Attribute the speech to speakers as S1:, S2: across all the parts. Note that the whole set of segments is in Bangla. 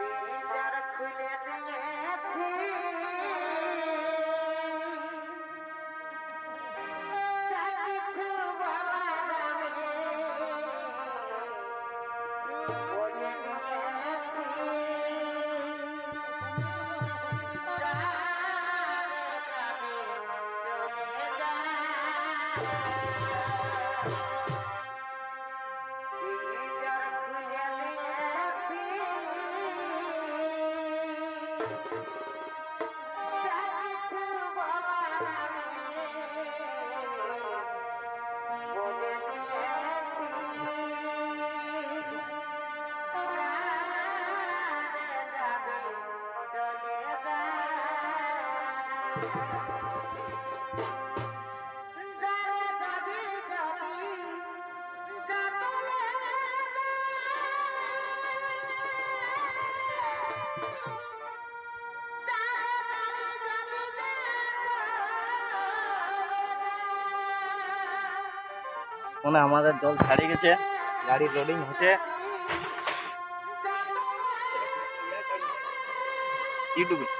S1: Yeah. মনে আমাদের জল ছাড়িয়ে গেছে গাড়ি লোডিং হচ্ছে। ইউটিউবে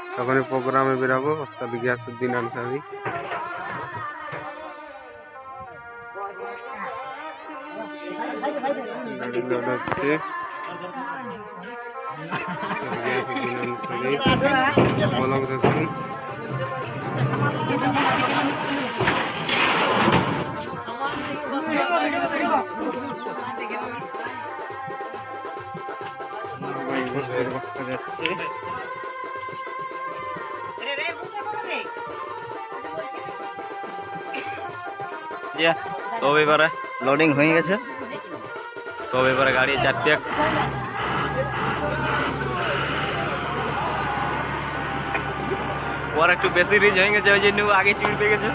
S2: তখনই প্রোগ্রামে বেরাবো ওস্তাদ গিয়াসুদ্দিন আনসারি। আনসারি বলক দেখুন।
S1: দিয়ে। সব এবারে লোডিং হয়ে গেছে। সব এবারে গাড়ি চারটে। ওর একটু বেশি রিচ হয়ে গেছে, ওই জন্য আগে চুরি পেয়ে গেছে।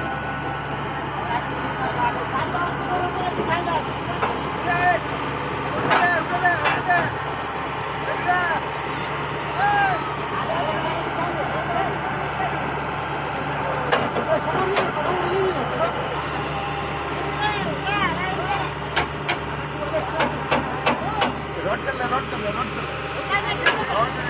S3: ರೋಡ್ ಕಲ್ಲ ರೋಡ್ ಕಲ್ಲ ರೋಡ್ ಕಲ್ಲ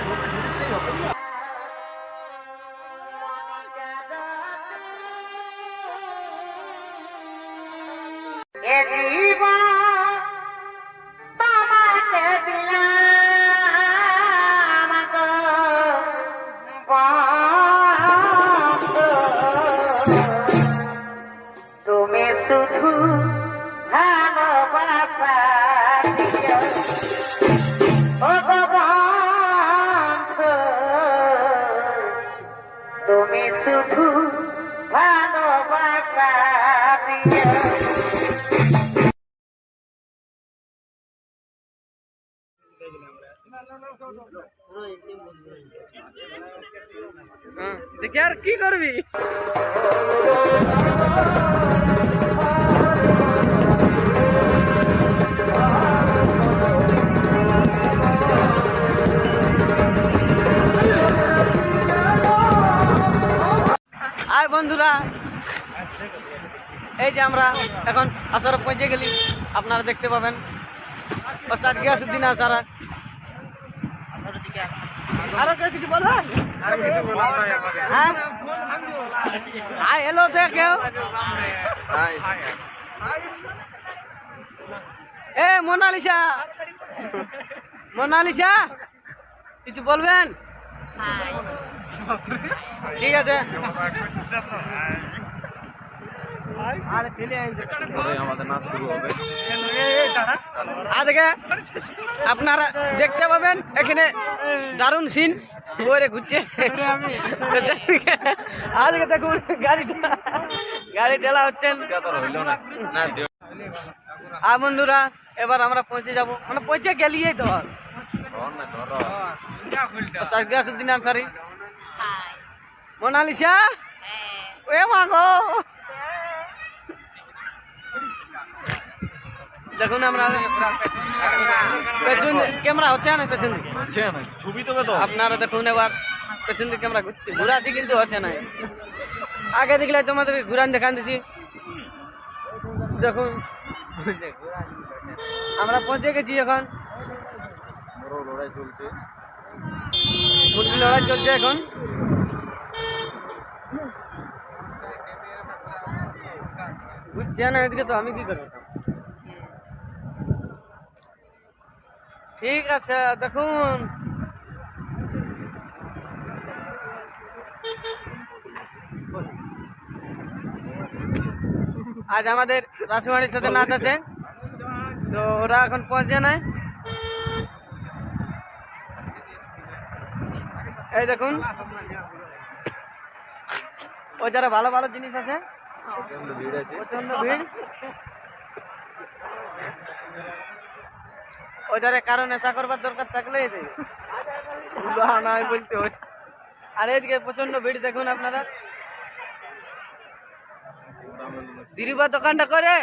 S3: তুমি শুধু ভালোবাসা
S1: দেখে আর কি করবি? বন্ধুরা। এই যে আমরা এখন আসরে পৌঁছে গেলি, আপনারা দেখতে পাবেন। ওস্তাদ গিয়াসুদ্দিন আসারা আরও কিছু হ্যাঁ? হ্যালো তো কেউ? এ, মোনালিসা। মোনালিসা, কিছু বলবেন? ঠিক আছে। আমাদের নাচ শুরু হবে। আজকে আপনারা দেখতে পাবেন এখানে দারুণ সিন ওরে ঘুরছে। আজকে দেখুন গাড়ি গাড়ি ঠেলা হচ্ছেন। আর বন্ধুরা এবার আমরা পৌঁছে যাব। মানে পৌঁছে গেলিয়েই তো। ওস্তাদ গিয়াসুদ্দিন আনসারি? মোনালিসা? এ মাগো দেখুন আমরা পেছন ক্যামেরা হচ্ছে না পেছন দিকে
S4: ছবি তবে তো
S1: আপনারা দেখুন এবার পেছন দিকে ক্যামেরা ঘুরছে। ঘুরাচ্ছি কিন্তু হচ্ছে না। আগে দেখলে তোমাদের ঘুরান দেখান দিছি। দেখুন। আমরা পৌঁছে গেছি এখন।
S4: লড়াই চলছে।
S1: মুরগি লড়াই চলছে এখন। বুঝছে না, এদিকে তো আমি কি করব? ঠিক আছে, দেখুন। আজ আমাদের রাসুমানির সাথে নাচ আছে। তো ওরা এখন পৌঁছে নাই। এই দেখুন। ওই যারা ভালো ভালো জিনিস আছে প্রচণ্ড ভিড়। ওই যারা কারও নেশা করবার দরকার থাকলে বলতে আর এদিকে প্রচণ্ড ভিড় দেখুন আপনারা। দিদিবা দোকানটা করে।